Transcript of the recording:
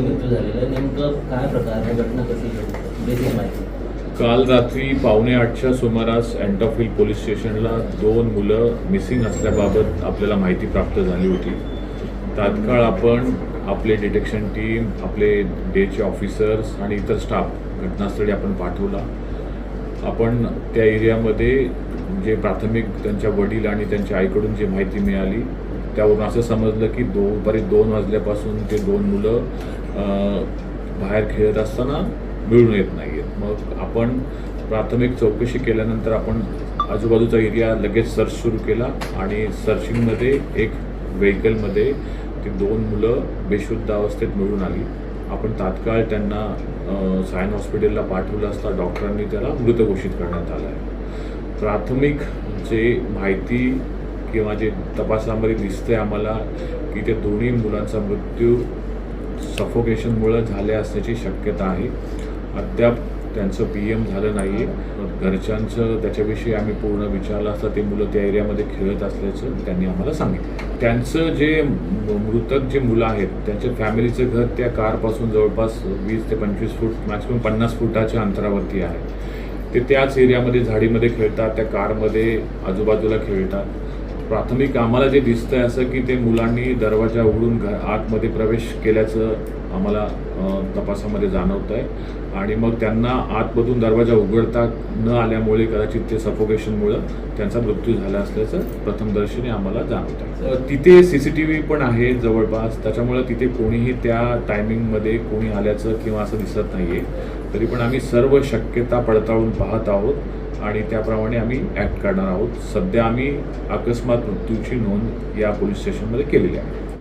मृत्यू झालेला आहे. नेमकं काय प्रकार आहे? घटना कशी घडली? बेसिक माहिती. काल रात्री पावणे आठच्या सुमारास अँटॉफिल पोलीस स्टेशनला दोन मुलं मिसिंग असल्याबाबत आपल्याला माहिती प्राप्त झाली होती. तात्काळ आपण आपले डिटेक्शन टीम आपले डेचे ऑफिसर्स आणि इतर स्टाफ घटनास्थळी आपण पाठवला. आपण त्या एरियामध्ये जे प्राथमिक त्यांच्या वडील आणि त्यांच्या आईकडून जी माहिती मिळाली त्यावरून असं समजलं की दो दुपारी दोन वाजल्यापासून ते दोन मुलं बाहेर खेळत असताना मिळून येत नाही आहेत मग आपण प्राथमिक चौकशी केल्यानंतर आपण आजूबाजूचा एरिया लगेच सर्च सुरू केला आणि सर्चिंगमध्ये एक व्हेकलमध्ये ती दोन मुलं बेशुद्ध अवस्थेत मिळून आली. आपण तात्काळ त्यांना सायन हॉस्पिटलला पाठवलं असता डॉक्टरांनी त्याला मृत घोषित करण्यात आलं आहे. प्राथमिक जे माहिती किंवा जे तपासामध्ये दिसतंय आम्हाला की ते दोन्ही मुलांचा मृत्यू सफोकेशनमुळं झाले असण्याची शक्यता आहे. अद्याप त्यांचं पी एम झालं नाही आहे घरच्यांचं त्याच्याविषयी आम्ही पूर्ण विचारलं असता ते मुलं त्या एरियामध्ये खेळत असल्याचं त्यांनी आम्हाला सांगितलं. त्यांचं जे म- मृतक जे मुलं आहेत त्यांच्या फॅमिलीचं घर त्या कारपासून जवळपास वीस ते पंचवीस फूट मॅक्सिमम पन्नास फुटाच्या अंतरावरती आहे. ते त्याच एरियामध्ये झाडीमध्ये खेळतात त्या कारमध्ये आजूबाजूला खेळतात. प्राथमिक आम्हाला जे दिसतंय असं की ते मुलांनी दरवाजा उघडून घ आतमध्ये प्रवेश केल्याचं आम्हाला तपासामध्ये जाणवत आहे आणि मग त्यांना आतमधून दरवाजा उघडता न आल्यामुळे कदाचित ते सफोकेशनमुळं त्यांचा मृत्यू झाला असल्याचं प्रथमदर्शनी आम्हाला जाणवत आहे तिथे सी सी टी व्ही पण आहे जवळपास. त्याच्यामुळं तिथे कोणीही त्या टायमिंगमध्ये कोणी आल्याचं किंवा असं दिसत नाही आहे तरी पण आम्ही सर्व शक्यता पडताळून पाहत आहोत. आणि त्याप्रमाणे आम्ही ॲक्ट करणार आहोत. सध्या आम्ही अकस्मात मृत्यूची नोंद या पोलीस स्टेशनमध्ये केलेली आहे.